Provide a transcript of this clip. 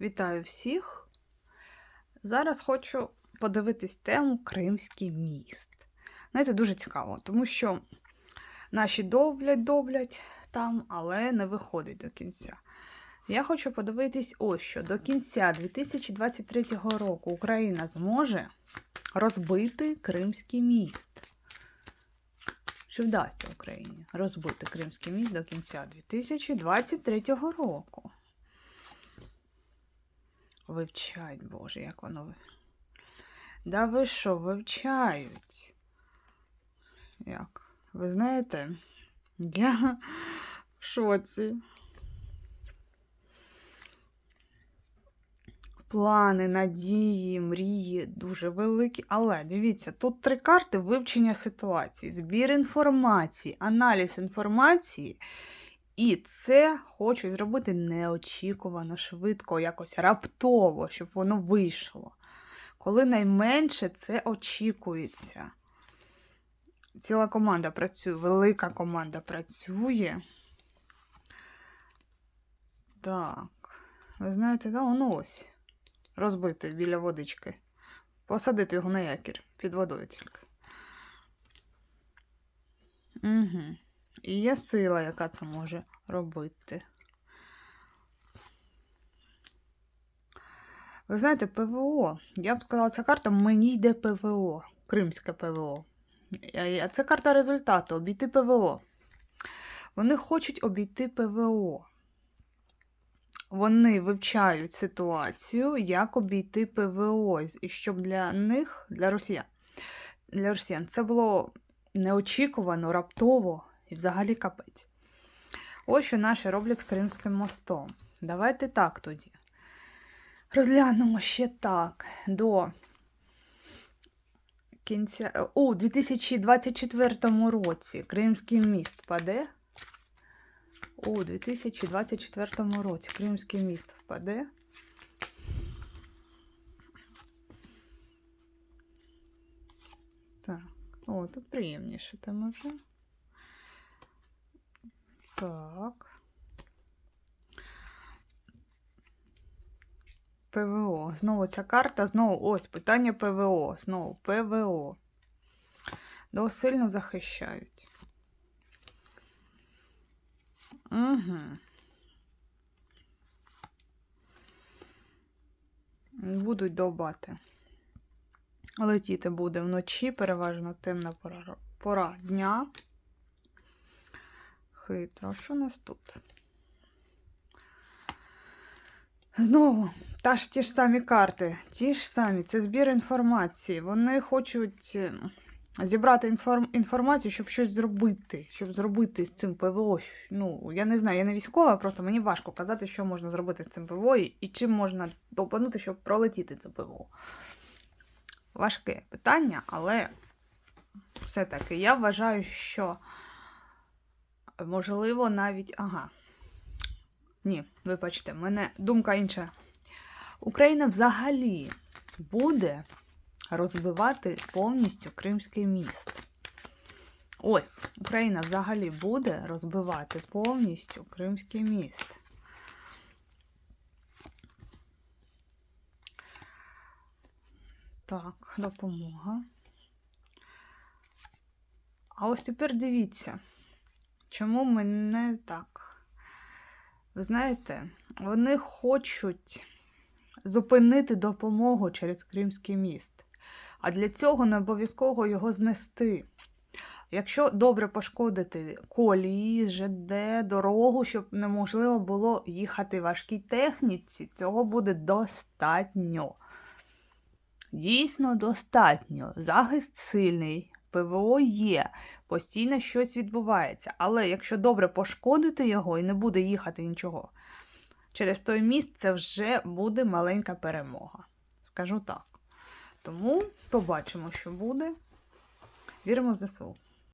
Вітаю всіх! Зараз хочу подивитись тему Кримський міст. Знаєте, дуже цікаво, тому що наші довблять, довблять там, але не виходить до кінця. Я хочу подивитись ось що. До кінця 2023 року Україна зможе розбити Кримський міст. Чи вдасться Україні розбити Кримський міст до кінця 2023 року? Вивчають, Боже, як воно. Да ви що, вивчають? Як? Ви знаєте, я в шоці. Плани, надії, мрії дуже великі. Але дивіться, тут три карти вивчення ситуації, збір інформації, аналіз інформації. І це хочуть зробити неочікувано, швидко, якось раптово, щоб воно вийшло. Коли найменше це очікується. Ціла команда працює, велика команда працює. Так, ви знаєте, да, воно ось. Розбити біля водички. Посадити його на якір під водою тільки. Угу. І є сила, яка це може робити. Ви знаєте, ПВО. Я б сказала, ця карта мені йде ПВО. Кримське ПВО. А це карта результату. Обійти ПВО. Вони хочуть обійти ПВО. Вони вивчають ситуацію, як обійти ПВО. І щоб для них, для росіян, для росіян, це було неочікувано, раптово і взагалі капець. Ось що наші роблять з Кримським мостом. Давайте так тоді. Розглянемо ще так. До кінця. У 2024 році Кримський міст паде. У 2024 році Кримський міст впаде. Так, о, тут приємніше тема вже. Так. ПВО. Знову ця карта, знову ось питання ПВО. Знову ПВО. До сильно захищають. Угу. Будуть довбати. Летіти буде вночі, переважно темна пора, пора дня. Хитро. Що у нас тут? Знову, та ж ті ж самі карти, ті ж самі, це збір інформації. Вони хочуть е, зібрати інформ... інформацію, щоб щось зробити, щоб зробити з цим ПВО. Ну, я не знаю, я не військова, просто мені важко казати, що можна зробити з цим ПВО і чим можна допанути, щоб пролетіти це ПВО. Важке питання, але все-таки я вважаю, що можливо навіть. Ага. Ні, вибачте, мене думка інша. Україна взагалі буде розбивати повністю Кримський міст. Ось, Україна взагалі буде розбивати повністю Кримський міст. Так, допомога. А ось тепер дивіться, чому мене так. Ви знаєте, вони хочуть зупинити допомогу через Кримський міст. А для цього не обов'язково його знести. Якщо добре пошкодити колії, ЖД, дорогу, щоб неможливо було їхати важкій техніці, цього буде достатньо. Дійсно достатньо. Захист сильний, ПВО є, постійно щось відбувається. Але якщо добре пошкодити його і не буде їхати нічого, через той міст це вже буде маленька перемога. Скажу так. Тому побачимо, що буде. Віримо в ЗСУ.